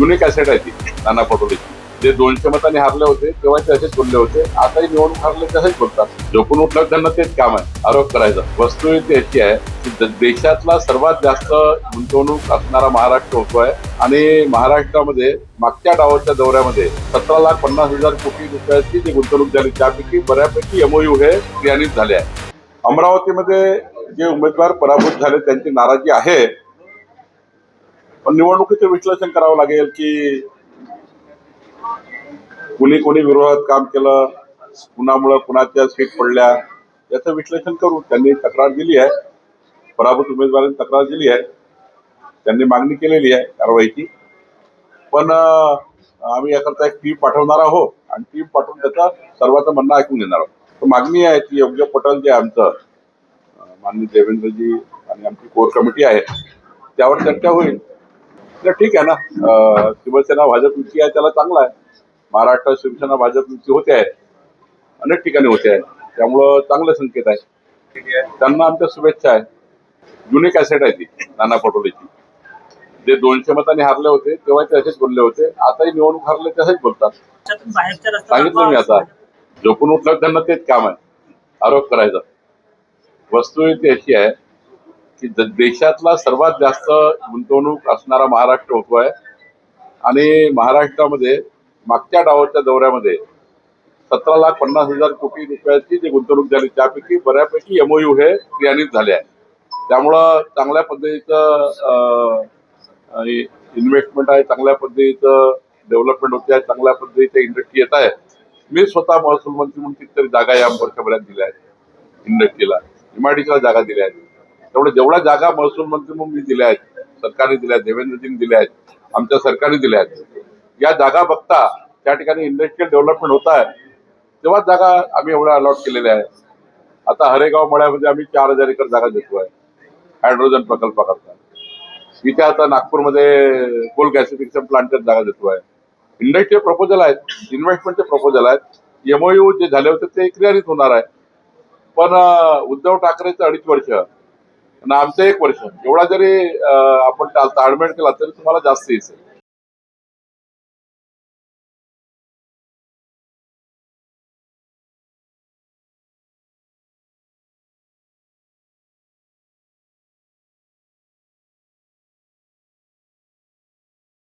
जुनी कॅसेट आहे ती नाना पटोलेची. जे दोनशे मतांनी हारले होते तेव्हा ते असेच बोलले होते. आताही निवडणूक हारले तसेच बोलतात. झोपून उठलं त्यांना तेच काम आहे. आरोप करायचं. वस्तू ती अशी आहे की देशातला सर्वात जास्त गुंतवणूक असणारा महाराष्ट्र होतोय आणि महाराष्ट्रामध्ये मागच्या डावाच्या दौऱ्यामध्ये सतरा लाख पन्नास हजार कोटी रुपयाची जी गुंतवणूक झाली त्यापैकी बऱ्यापैकी एमओयू हे क्रियान्वित झाले आहे. अमरावतीमध्ये जे उमेदवार पराभूत झाले त्यांची नाराजी आहे. पण निवडणुकीचं विश्लेषण करावं लागेल की कुणी कोणी विरोधात काम केलं कुणामुळं कुणाच्या सीट पडल्या याचं विश्लेषण करू त्यांनी तक्रार दिली आहे. पराभूत उमेदवारांनी तक्रार दिली आहे. त्यांनी मागणी केलेली आहे कारवाईची. पण आम्ही याकरता एक टीम पाठवणार आहोत आणि टीम पाठवून त्याचा सर्वांचं म्हणणं ऐकून घेणार आहोत. तर मागणी आहे ती योग्य पटल जे आहे आमचं माननीय देवेंद्रजी आणि आमची कोर कमिटी आहे त्यावर चर्चा होईल. तर ठीक आहे ना. शिवसेना भाजप युती आहे त्याला चांगला आहे. महाराष्ट्रात शिवसेना भाजप युती होते आहे अनेक ठिकाणी होते आहे त्यामुळं चांगले संकेत आहे. त्यांना आमच्या शुभेच्छा आहे जुनी कॅसेट आहे ती नाना पटोलेची. जे दोनशे मतांनी हारले होते तेव्हा ते असेच बोलले होते. आताही निवडणूक हारले तसेच बोलतात. सांगितलं मी आता. झोपून उठलं त्यांना तेच काम आहे. आरोप करायचं. वस्तू ती अशी आहे की द- देशातला सर्वात जास्त गुंतवणूक असणारा महाराष्ट्र होतो आहे आणि महाराष्ट्रामध्ये मागच्या डावाच्या दौऱ्यामध्ये सतरा लाख पन्नास हजार कोटी रुपयाची जी गुंतवणूक झाली त्यापैकी बऱ्यापैकी एमओयू हे क्रियान्वित झाले आहे. त्यामुळं चांगल्या पद्धतीचं इन्व्हेस्टमेंट आहे चांगल्या पद्धतीचं डेव्हलपमेंट होते आहे चांगल्या पद्धतीच्या इंडस्ट्री येत आहे. मी स्वतः महसूल मंत्री म्हणून कितीतरी जागा या वर्षभरात दिल्या आहेत. इंडस्ट्रीला इमारतीला जागा दिल्या आहेत. त्यामुळे जेवढ्या जागा महसूल मंत्री म्हणून मी दिल्या आहेत सरकारने दिल्या आहेत देवेंद्रजींनी दिल्या आहेत आमच्या सरकारने दिल्या आहेत. या जागा बघता त्या ठिकाणी इंडस्ट्रियल डेव्हलपमेंट होत आहे तेव्हा जागा आम्ही एवढ्या अलॉट केलेल्या आहेत. आता हरेगाव मळ्यामध्ये आम्ही चार हजार एकर जागा देतोय हायड्रोजन प्रकल्पाकरता. इथे आता नागपूरमध्ये कोल गॅसिफिकेशन प्लांटच्या जागा देतोय इंडस्ट्रियल प्रपोजल आहेत इन्व्हेस्टमेंटचे प्रपोजल आहेत. एमओयू जे झाले होते ते क्रियारित होणार आहे. पण उद्धव ठाकरेचं अडीच वर्ष आणि आमचं एक वर्ष. एवढा जरी आपण ताळमेळ केला तरी तुम्हाला जास्त येईल.